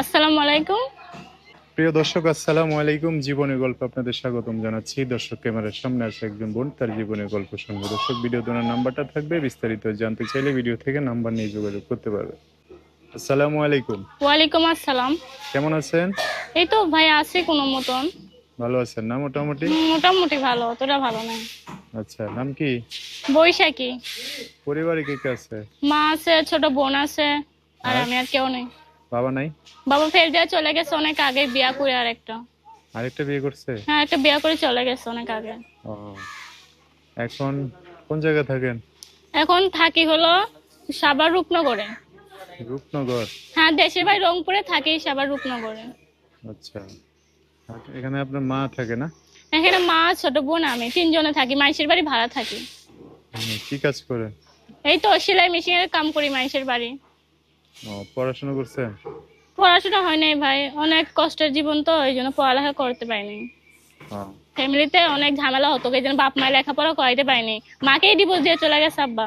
আসসালামু আলাইকুম। প্রিয় দর্শক আসসালামু আলাইকুম। জীবনের গল্প আপনাদের স্বাগতম জানাচ্ছি। দর্শক ক্যামেরার সামনে আছে একজন বোন তার জীবনের গল্প শুনব। দর্শক ভিডিও দোনার নাম্বারটা থাকবে। বিস্তারিত জানতে চাইলে ভিডিও থেকে নাম্বার নিয়ে যোগাযোগ করতে পারবে। আসসালামু আলাইকুম। ওয়ালাইকুম আসসালাম। কেমন আছেন? এই তো ভাই আছি কোনো মতন। ভালো আছেন না মোটামুটি? মোটামুটি ভালো অতটা ভালো না। আচ্ছা নাম কি? বৈশাখী। পরিবারে কে কে আছে? মা আছে ছোট বোন আছে আর? আমি আর কেউ নেই। বাবা নাই? বাবা ফের দিয়ে চলে গেছে অনেক আগে বিয়া করে আর একটা আরেকটা বিয়ে করছে? হ্যাঁ একটা বিয়া করে চলে গেছে অনেক আগে। ও। এখন কোন জায়গায় থাকেন? এখন থাকি হলো সাবার রূপনগরে। রূপনগর? হ্যাঁ দেশের ভাই রংপুরে থাকি সাবার রূপনগরে। আচ্ছা। এখানে আপনার মা থাকে না? এখানে মা ছোট বোন আমি তিনজনে থাকি মাইশের বাড়ি ভাড়া থাকি। কি কাজ করেন এই তো সেলাই মেশিনের কাম করি মাইশের বাড়ি। পড়াশোনা করছেন পড়াশোনা হয় নাই ভাই অনেক কষ্টের জীবন তো এই জন্য পড়ালেখা করতে পারিনি। ফ্যামিলিতে অনেক ঝামেলা হতো এই জন্য বাপ মায়ের লেখাপড়া করাইতে পারিনি। মাকেই ডিভোর্স দিয়ে চলে গেছে আব্বা।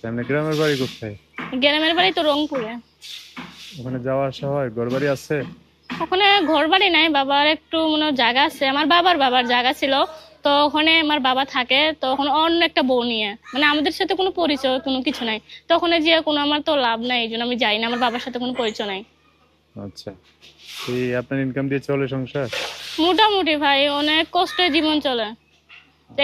সামনে গ্রামের বাড়ি কোথায়? গ্রামের বাড়ি তো রংপুরে। ওখানে যাওয়া আসা হয়? ঘর বাড়ি আছে? ওখানে ঘর বাড়ি নাই বাবার একটু মনে জায়গা আছে। আমার বাবার বাবার জায়গা ছিল তো ওখানে আমার বাবা থাকে তো ওখানে অন্য একটা বউ নিয়ে। মানে আমাদের সাথে কোনো পরিচয় কোনো কিছু নাই। তো ওখানে যে কোনো আমার তো লাভ নাই এই জন্য আমি যাই না আমার বাবার সাথে কোনো পরিচয় নাই। আচ্ছা। এই আপনার ইনকাম দিয়ে চলে সংসার? মোটামুটি ভাই অনেক কষ্টের জীবন চলে।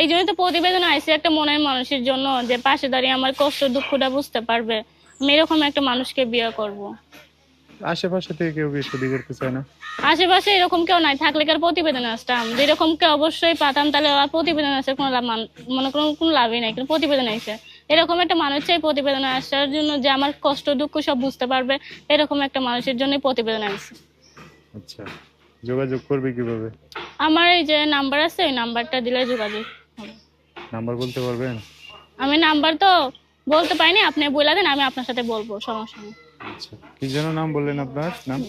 এই জন্য তো প্রতিবেদন আইসি একটা মনের মানুষের জন্য যে পাশে দাঁড়িয়ে আমার কষ্ট দুঃখটা বুঝতে পারবে। আমি এরকম একটা মানুষকে বিয়ে করব। আশেপাশে থেকে কেউ বিয়ে শাদী করতে চায় না? আশেপাশে এরকম কেউ নাই থাকলে কার প্রতিবেদন আসতাম? যেরকম কেউ অবশ্যই পাতাম তাহলে আর প্রতিবেদন আসে কোনো লাভ মান- মনে করুন কোনো লাভই নাই কিন্তু প্রতিবেদন আইসে এরকম একটা মানুষ চাই প্রতিবেদন আসার জন্য যে আমার কষ্ট দুঃখ সব বুঝতে পারবে এরকম একটা মানুষের জন্যই প্রতিবেদন আসছে আচ্ছা যোগাযোগ করবে কীভাবে? আমার এই যে নাম্বার আছে ওই নাম্বারটা দিলে যোগাযোগ হবে। নাম্বার বলতে পারবেন? আমি নাম্বার তো বলতে পারিনি আপনি বলে দেন আমি আপনার সাথে বলব সমস্যা নেই। আচ্ছা। কি যেন নাম বললেন আপনার? নাম?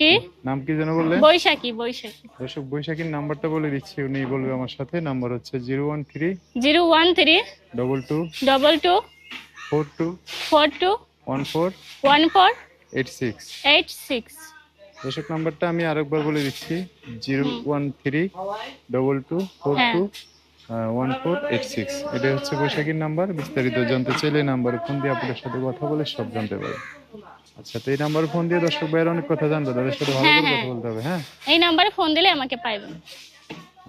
কি? নাম কি যেন বললেন? বৈশাখী বৈশাখী। দর্শক বৈশাখীর নাম্বারটা বলে দিচ্ছি উনি বলবে আমার সাথে। নাম্বার হচ্ছে zero one three zero one three double two double two four two four two one four one four eight six. Eight six. দর্শক নাম্বারটা আমি আরেকবার বলে দিচ্ছি zero one three double two four হ্যাঁ। Two one four eight six. এটা হচ্ছে বৈশাখীর number বিস্তারিত জানতে চাইলে নাম্বারে ফোন দিয়ে আপনাদের সাথে কথা বলে সব জানতে পারবে আচ্ছা তো এই নাম্বারে ফোন দিয়ে দর্শক ভাইয়ের অনেক কথা জানবে তাদের সাথে ভালো হ্যাঁ, করে হ্যাঁ। কথা বলতে হবে হ্যাঁ? এই নাম্বারে ফোন দিলে আমাকে পাইবেন।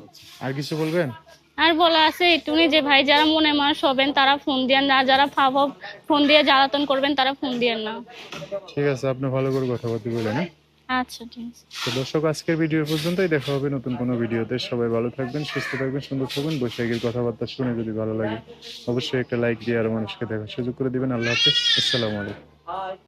আচ্ছা আর কিছু বলবেন? আর বলা আছে একটুনি যে ভাই যারা মনে মানুষ হবেন তারা ফোন দিয়েন না। যারা ফাভ ফোন দিয়ে জ্বালাতন করবেন তারা ফোন দিয়েন না। ঠিক আছে আপনি ভালো করে কথাবার্তা বললেন হ্যাঁ? আচ্ছা ঠিক আছে। তো দর্শক আজকের ভিডিও পর্যন্তই। দেখা হবে নতুন কোনো ভিডিওতে। সবাই ভালো থাকবেন সুস্থ থাকবেন সুন্দর থাকবেন। বৈশাখীর কথাবার্তা শুনে যদি ভালো লাগে অবশ্যই একটা লাইক দিয়ে আরও মানুষকে দেখার সুযোগ করে দিবেন। আল্লাহ হাফিজ। আসসালামু আলাইকুম।